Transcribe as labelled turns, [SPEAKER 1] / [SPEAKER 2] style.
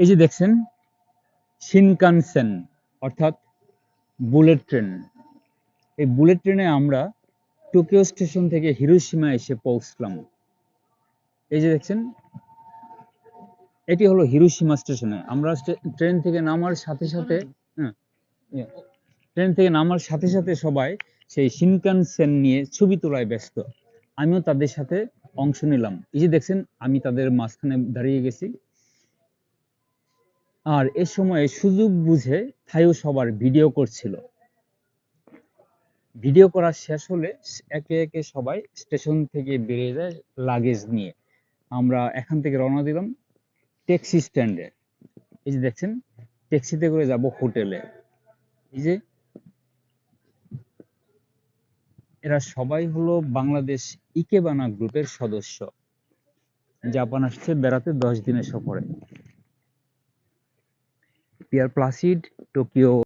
[SPEAKER 1] এই যে দেখছেন শিনকানসেন অর্থাৎ বুলেট ট্রেন। এই বুলেট ট্রেনে আমরা টোকিও স্টেশন থেকে হিরোশিমা এসে পৌঁছলাম। এই যে দেখছেন এটি হলো হিরোশিমা স্টেশনে। আমরা ট্রেন থেকে নামার সাথে সাথে হ্যাঁ, ইয়ে, ট্রেন থেকে নামার সাথে সাথে সবাই সেই সিনকানসেন নিয়ে ছবি তোলায় ব্যস্ত। আমিও তাদের সাথে অংশ নিলাম। এই যে দেখছেন আমি তাদের মাঝখানে দাঁড়িয়ে গেছি। আর এ সময়ে সুযোগ বুঝে থাইও সবার ভিডিও করছিল। ভিডিও করা শেষ হলে একে একে সবাই স্টেশন থেকে বেরিয়ে যায় লাগেজ নিয়ে। আমরা এখান থেকে রওনা দিলাম ট্যাক্সি স্ট্যান্ডে। এই যে দেখছেন, ট্যাক্সিতে করে যাব হোটেলে। এই যে এরা সবাই হলো বাংলাদেশ ইকেবানা গ্রুপের সদস্য। জাপান আসছে বেড়াতে দশ দিনের সফরে। Peer placid Tokyo